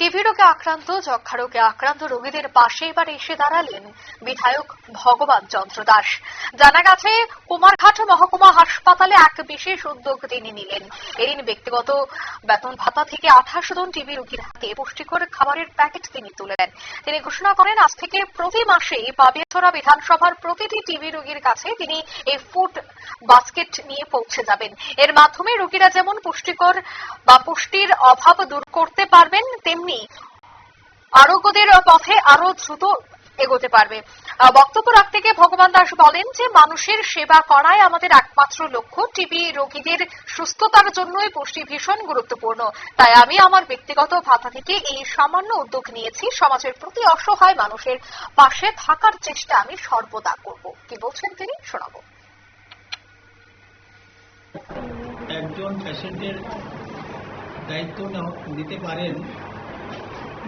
TV রোগে আক্রান্ত যক্ষা রোগে আক্রান্ত রোগীদের পাশে এবার এসে দাঁড়ালেন বিধায়ক ভগবান চন্দ্র দাস। জানা গেছে, কুমারঘাট মহকুমা হাসপাতালে এক বিশেষ উদ্যোগ তিনি নিলেন। এদিন ব্যক্তিগত বেতন ভাতা থেকে আঠাশ জন টিবি রোগীর হাতে পুষ্টিকর খাবারের প্যাকেট তিনি তুলে দেন তিনি ঘোষণা করেন, আজ থেকে প্রতি মাসে পাবিয়াছড়া বিধানসভার প্রতিটি টিবি রোগীর কাছে তিনি এই ফুড বাস্কেট নিয়ে পৌঁছে যাবেন। এর মাধ্যমে রোগীরা যেমন পুষ্টিকর বা পুষ্টির অভাব দূর করতে পারবেন, তেমনি আরোগ্যদের পথে আরও দ্রুত এগোতে পারবে। বক্তব্য রাখতে গিয়ে ভগবান দাস বলেন যে, মানুষের সেবা করাই আমাদের একমাত্র লক্ষ্য। টিবি রোগীদের সুস্থতার জন্যই পুষ্টি ভীষণ গুরুত্বপূর্ণ। তাই আমি আমার ব্যক্তিগত ভাতা থেকে এই সামান্য উদ্যোগ নিয়েছি। সমাজের প্রতি অসহায় মানুষের পাশে থাকার চেষ্টা আমি সর্বদা করব। কি বলছেন তিনি? শোনাবো। একজন পেশেন্টের দায়িত্ব নিতে পারেন।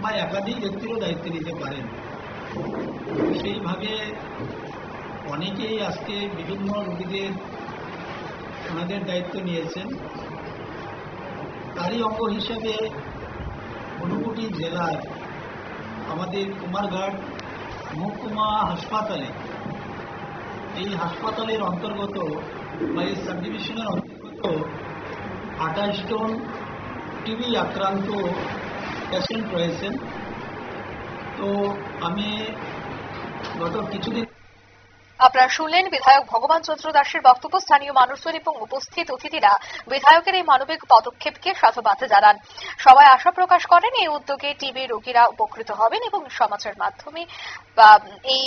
বা একাধিক ব্যক্তিরও দায়িত্ব নিতে পারেন। সেইভাবে অনেকেই আজকে বিভিন্ন রোগীদের, ওনাদের দায়িত্ব নিয়েছেন। তারই অঙ্গ হিসাবে ঊনকোটি জেলার আমাদের কুমারঘাট মহকুমা হাসপাতালে, এই হাসপাতালের অন্তর্গত বা এই সাব ডিভিশনের অন্তর্গত আঠাশ জন টিবি আক্রান্ত পেশেন্ট রয়েছেন তো আমি গত কিছুদিন আপনারা শুনলেন বিধায়ক ভগবান চন্দ্র দাসের বক্তব্য। স্থানীয় মানুষজন এবং উপস্থিত অতিথিরা বিধায়কের এই মানবিক পদক্ষেপকে সাধুবাদ জানান। সবাই আশা প্রকাশ করেন, এই উদ্যোগে টিবি রোগীরা উপকৃত হবেন এবং সমাজের মাধ্যমে এই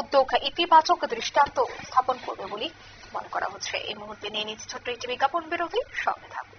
উদ্যোগ ইতিবাচক দৃষ্টান্ত স্থাপন করবে বলে মনে করা হচ্ছে। এই মুহূর্তে নিয়ে নিচ্ছে ছোট্ট একটি বিজ্ঞাপন বিরোধী সঙ্গে থাকুন।